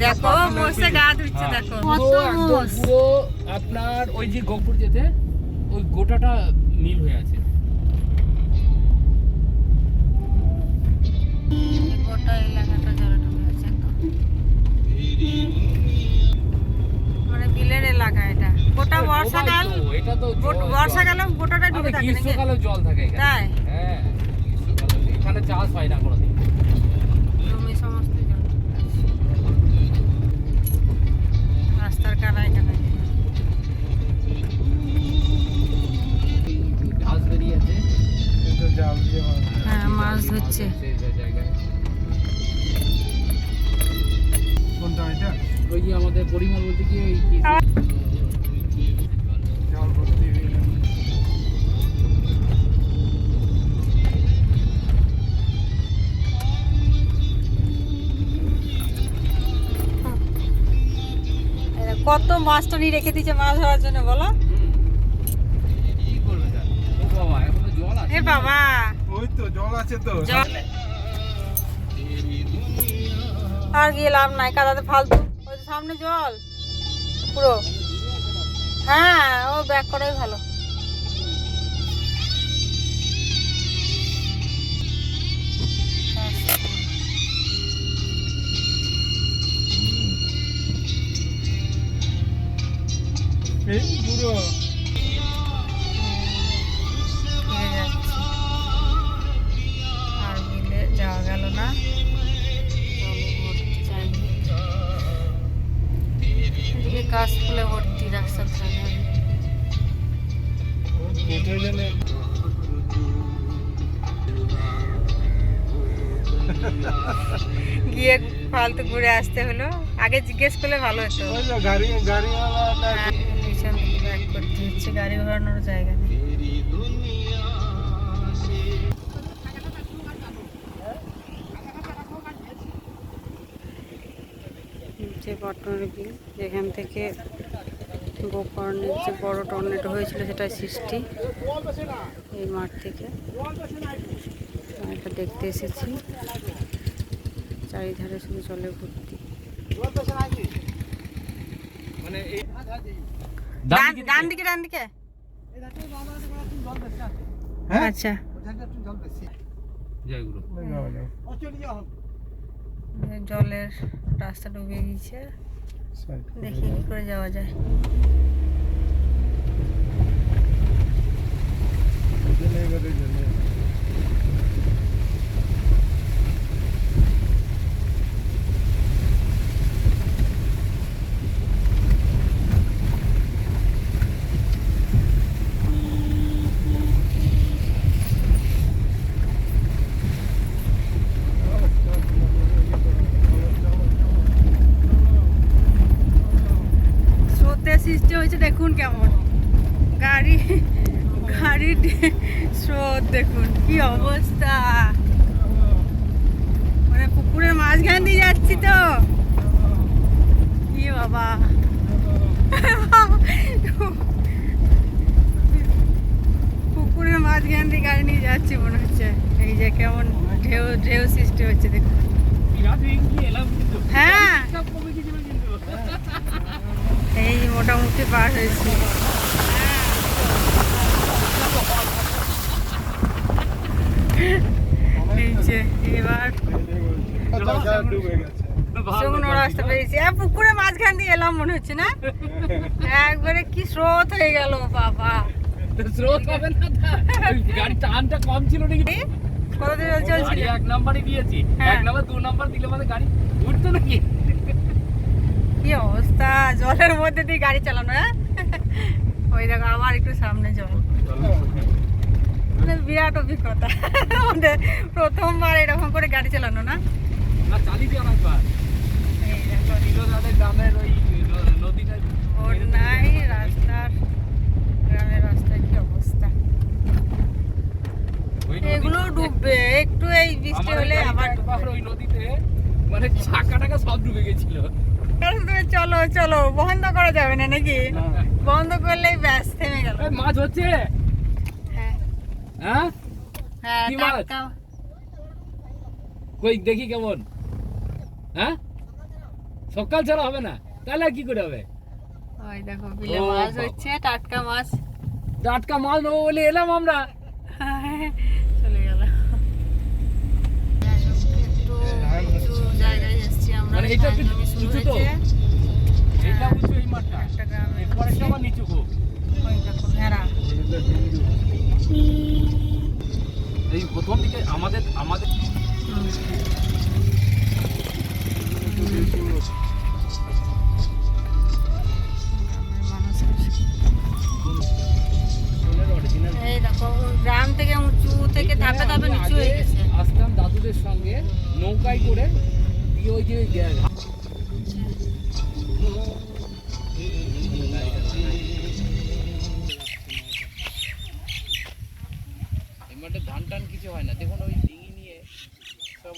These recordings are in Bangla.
দেখো মোষে গা ধুচ্ছে হ্যাঁ। দেখো। কত মোষ আপনার ওই যে গোপুর যেতে ওই গোটাটা নীল হয়ে আছে। গোটা এলাকাটা জলে ডুবে আছে মানে বিলের এলাকা এটা। গোটা ওই বর্ষাকাল বর্ষাকালে গোটাটা ডুবে থাকে নাকি? জল থাকে তাই? হ্যাঁ গ্রীষ্মকালে এখানে চাষ হয় না কোনোদিন জমি সমস্ত জল ডুবে আছে। রাস্তার কানায় কানায়। হ্যাঁ, মাছ ধরছে। ওই যে আমাদের পরিমল বলতে কি ওই মাছ টানি রেখে দিয়েছে মাছ ধরার জন্য, বলো? এ বাবা। ওই তো জল আছে তো আর গিয়ে লাভ নাই কাদাতে ফালতু। ওই সামনে জল। পুরো। হ্যাঁ ও ব্যাক করাই ভালো। যাওয়া না গিয়ে ফালতু ঘুরে আসতে হলো। আগে জিজ্ঞেস করলে ভালো হতো। গাড়ি গাড়িওয়ালাটা হচ্ছে গাড়ি ঘোরানোর জায়গা নেই। যে বটনের বিল যেখান থেকে গোকর্ণের যে বড় টর্নেডো হয়েছিল সেটা সৃষ্টি এই মাঠ থেকে। এটা দেখতে এসেছি। চারিধারে শুধু জলে ভর্তি। মানে এই ডান দিকে ডান দিকে হ্যাঁ? আচ্ছা। জলের রাস্তা ডুবে গিয়েছে দেখি কি করে যাওয়া যায়। স্রোতের হয়েছে দেখুন কেমন। গাড়ি গাড়ির স্রোত দেখুন কি অবস্থা। মানে পুকুরের মাঝখান দিয়ে যাচ্ছি তো। কি বাবা। পুকুরের মাঝখান দিয়ে গাড়ি নিয়ে যাচ্ছি মনে হচ্ছে। এই যে কেমন ঢেউ ঢেউ সৃষ্টি হচ্ছে দেখুন। হ্যাঁ। এই মোটামুটি পার হয়েছি। এই এবার শুকনো রাস্তা পেয়েছি পুকুরে মাঝখান দিয়ে এলাম মনে হচ্ছে না? একবারে কি স্রোত হয়ে গেল বাবা। স্রোত হবে না টানটা কম ছিল নাকি? কত দূর গাড়ি চলছিল? এক নাম্বারই দিয়েছি হ্যাঁ। এক নাম্বার দু নাম্বার দিলে মানে গাড়ি উঠতো নাকি? কি অবস্থা? জলের মধ্যে দিয়ে গাড়ি চালানো হ্যাঁ? ওই দেখো আবার একটু সামনে জল। মানে বিরাট অভিজ্ঞতা। আমাদের প্রথমবার এরকম করে গাড়ি চালানো না? না চালিয়ে দিয়ে অনেকবার এই দেখো। নীলদাদের গ্রামের ওই ন- নদীটা রাস্তার। গ্রামের রাস্তার কি অবস্থা? এগুলো ডুববে। একটু এই বৃষ্টি হলে আবার ওই নদীতে মানে চাকা টাকা সব ডুবে গেছিল। তুমি চলো চলো। বন্ধ করা যাবে না নাকি? বন্ধ করলেই ব্যাস থেমে গেল। মাছ হচ্ছে? হ্যাঁ। হ্যাঁ? হ্যাঁ কই দেখি কেমন। হ্যাঁ? সকাল ছাড়া হবে না। তাহলে কি করে হবে? ওই দেখো বিলে মাছ হচ্ছে টাটকা মাছ। টাটকা মাছ নেব বলে এলাম আমরা। চলে গেল। একটু জায়গায় এসেছি আমরা উঁচু তো? এটা উঁচু এই মাঠটা। একটা গ্রামে এরপরে সবার নিচু খুব এই প্রথম দিকে আমাদের আমাদের গ্রাম থেকে উঁচু থেকে ধাপে ধাপে নিচু হয়ে গেছে। আসতাম দাদুদের সঙ্গে নৌকায় করে দিয়ে ওই যে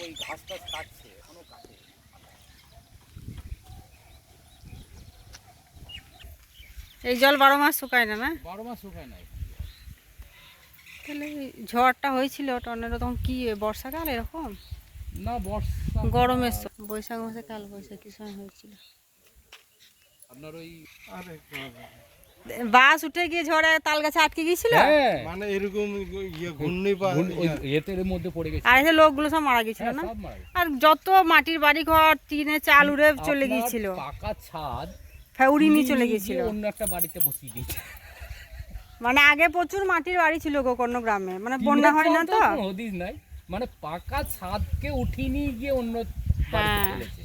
ওই ঘাস টাস কাটছে এখনও কাটে। এই জল বারো মাস শুকায় না না? বারো মাস শুকায় না। তাহলে ঝড়টা হয়েছিল টর্নেডো তখন কি বর্ষাকাল এরকম? না বর্ষা গরমের বৈশাখ মাসে কাল বৈশাখী সময় হয়েছিল। আপনার ওই আরে। বাস উঠে গিয়ে ঝড়ে তাল গাছে আটকে গিয়েছিল? হ্যাঁ। মানে এরকম ইয়ে এতের মধ্যে পড়ে গেছে। আর এই লোকগুলো সব মারা গেছিল হ্যাঁ, না? সব মারা গেছে। আর যত মাটির বাড়ি ঘর টিনে চাল উড়ে চলে গিয়েছিল। পাকা ছাদ হ্যাঁ উড়িয়ে নিয়ে চলে গিয়েছিল। অন্য একটা বাড়িতে বসিয়ে দিয়েছে। মানে আগে প্রচুর মাটির বাড়ি ছিল গোকর্ণ গ্রামে মানে বন্যা হয় না তো নাই। মানে পাকা ছাদকে উঠিয়ে নিয়ে গিয়ে অন্য বাড়িতে হ্যাঁ। ফেলেছে।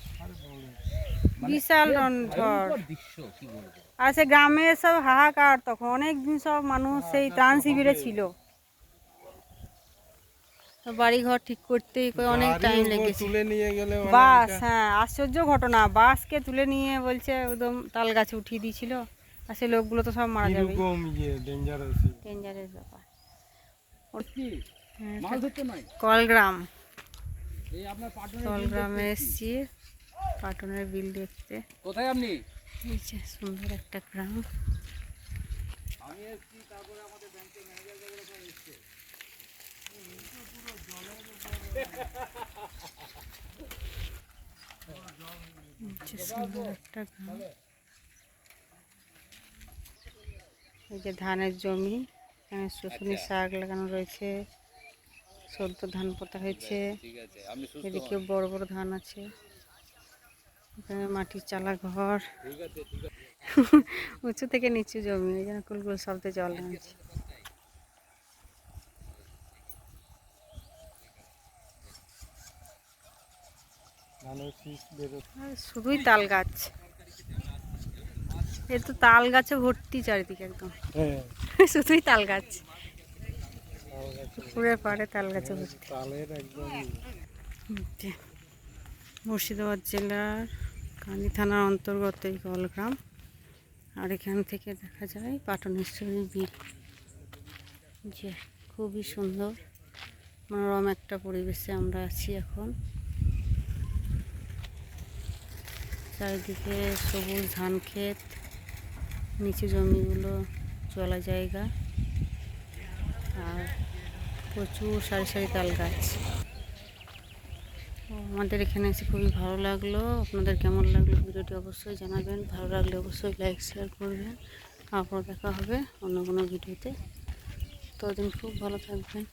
মানে বিশাল ঝড় দৃশ্য কি বলব? আর সে গ্রামে সব হাহাকার তখন। অনেক দিন সব মানুষ সেই ত্রাণ শিবিরে ছিল। বাড়ি ঘর ঠিক করতেই কই অনেক টাইম লেগেছে। তুলে নিয়ে গেলে বাস হ্যাঁ আশ্চর্য ঘটনা। বাসকে তুলে নিয়ে বলছে একদম তাল গাছে উঠিয়ে দিয়েছিল। আর সে লোকগুলো তো সব মারা যাবে। কীরকম ইয়ে ডেঞ্জারাস ডেঞ্জারের ব্যাপার। হ্যাঁ, কলগ্রাম। এই আপনার পাটনের কলগ্রামে এসছি পাটনের বিল দেখতে। কোথায় আপনি? এই যে সুন্দর একটা গ্রাম। আমি এসেছি তারপরে আমাদের ব্যাংকের ম্যানেজার বাবুরা সব এসছে। এই যে সুন্দর একটা গ্রাম। এই যে ধানের জমি এখানে শুশুনি শাক লাগানো রয়েছে সদ্য ধান পোতা হয়েছে ঠিক আছে আপনি সুস্থ এদিকে বড় বড় ধান আছে। এখানে মাটির চালা ঘর। উঁচু থেকে নিচু জমি এই জন্য কুলকুল শব্দে জল নামছে। শুধুই তাল গাছ। এ তো তাল গাছে ভর্তি চারিদিকে একদম। হ্যাঁ। শুধুই তাল গাছ। পুকুরে পাড়ে তাল গাছে ভর্তি। মুর্শিদাবাদ জেলার কান্দি থানার অন্তর্গত এই কলগ্রাম। আর এখান থেকে দেখা যায় পাটনেশ্বরী বিল। যে খুবই সুন্দর, মনোরম একটা পরিবেশে আমরা আছি এখন। চারিদিকে সবুজ ধান ক্ষেত, নিচু জমিগুলো চলা জায়গা। আর প্রচুর সারি সারি তাল গাছ। আমাদের এখানে এসে খুবই ভালো লাগল। আপনাদের কেমন লাগল ভিডিওটি অবশ্যই জানাবেন। ভালো লাগলে অবশ্যই লাইক শেয়ার করবেন। আবার দেখা হবে অন্য কোনো ভিডিওতে। ততদিন খুব ভালো থাকবেন।